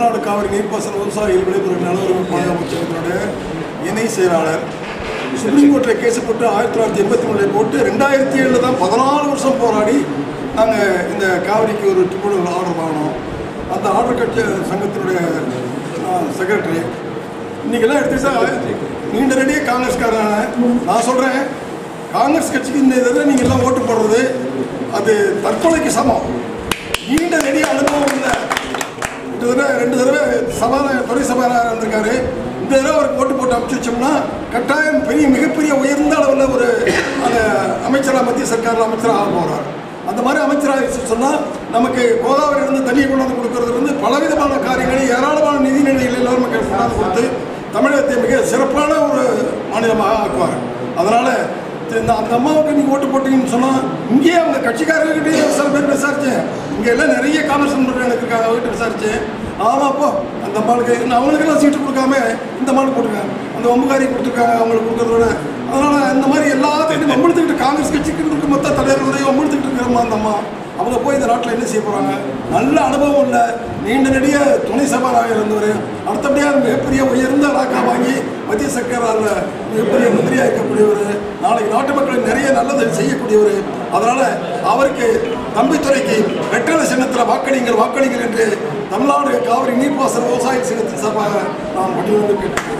தமிழ்நாடு காவிரி நீர்ப்பாசன விவசாயிகள் விளைபொருள் நலவரம் பாதுகாப்பு இணை செயலாளர் சுப்ரீம் கோர்ட்டில் கேஸ் போட்டு ஆயிரத்தி தொள்ளாயிரத்தி எண்பத்தி மூணில் போட்டு ரெண்டாயிரத்தி ஏழில் தான் பதினாலு வருஷம் போராடி நாங்கள் இந்த காவிரிக்கு ஒரு ட்ரிபியூனல் ஆர்டர் வாங்கினோம். அந்த ஆர்டர் கட்சி சங்கத்தினுடைய செக்ரட்டரி இன்றைக்கெல்லாம் எடுத்துக்கிட்டா நீண்ட ரெடியே காங்கிரஸ்காரனான நான் சொல்கிறேன் காங்கிரஸ் கட்சிக்கு இந்த இதில் நீங்கள் எல்லாம் ஓட்டு போடுறது அது தற்கொலைக்கு சமம் நீண்ட நெடிய அனுபவம் இல்லை ரெண்டு தடவை ரெண்டு தடவை சபாநாயகர் துறை சபாநாயகர் இருந்திருக்காரு. இந்த தடவை அவருக்கு ஓட்டு போட்டு அனுப்பிச்சு வச்சோம்னா கட்டாயம் பெரிய மிகப்பெரிய உயர்ந்த அளவில் ஒரு அந்த அமைச்சராக மத்திய சர்க்காரில் அமைச்சராக ஆக போகிறார் அந்த மாதிரி அமைச்சராக சொன்னால் நமக்கு கோதாவரியிலிருந்து தண்ணியை கொண்டாந்து கொடுக்கறதுலேருந்து பலவிதமான காரியங்களை ஏராளமான நிதி நிலைகள் எல்லாரும் மக்கள் கொண்டாந்து கொடுத்து தமிழகத்தை மிக சிறப்பான ஒரு மாநிலமாக ஆக்குவார். அதனால் இந்த அந்த அம்மாவுக்கு நீங்கள் ஓட்டு போட்டீங்கன்னு சொன்னால் இங்கேயே அவங்க கட்சிக்காரர்கிட்டயே சில பேர் விசாரித்தேன் இங்கே எல்லாம் நிறைய காங்கிரஸ் பண்ணுறாங்க இருக்காங்க. ஆமாப்போ அந்த அம்மாளுக்கு அவங்களுக்கெல்லாம் சீட்டு கொடுக்காம இந்த மாதிரி போட்டிருக்காங்க. அந்த ஒம்புகாரி கொடுத்துருக்காங்க அவங்களுக்கு கொடுக்குறதோட. அதனால் இந்த மாதிரி எல்லாத்தையும் வம்பெடுத்துக்கிட்டு காங்கிரஸ் கட்சிக்கு இருக்க மொத்த தலைவர்களையும் வம்பெடுத்துக்கிட்டு இருக்கிறோமா அந்த அம்மா அவங்க போய் இந்த நாட்டில் என்ன செய்ய போகிறாங்க நல்ல அனுபவம் இல்லை. நீண்ட நெடிய துணை சபாநாயகர் இருந்தவர். அடுத்தபடியாக மிகப்பெரிய உயர்ந்த ராக்கா வாங்கி மத்திய சர்க்காரால் மிகப்பெரிய மந்திரியாக இருக்கக்கூடியவர். நாளைக்கு நாட்டு மக்களுக்கு நிறைய நல்லது செய்யக்கூடியவர். அதனால் அவருக்கு தம்பித்துறைக்கு வெற்றலை சின்னத்தில் வாக்களிங்கள் வாக்களிங்கள் என்று தமிழ்நாடு காவிரி நீர்ப்பாசன விவசாய சங்கத்தின் சார்பாக நான் முடிவு கேட்டேன்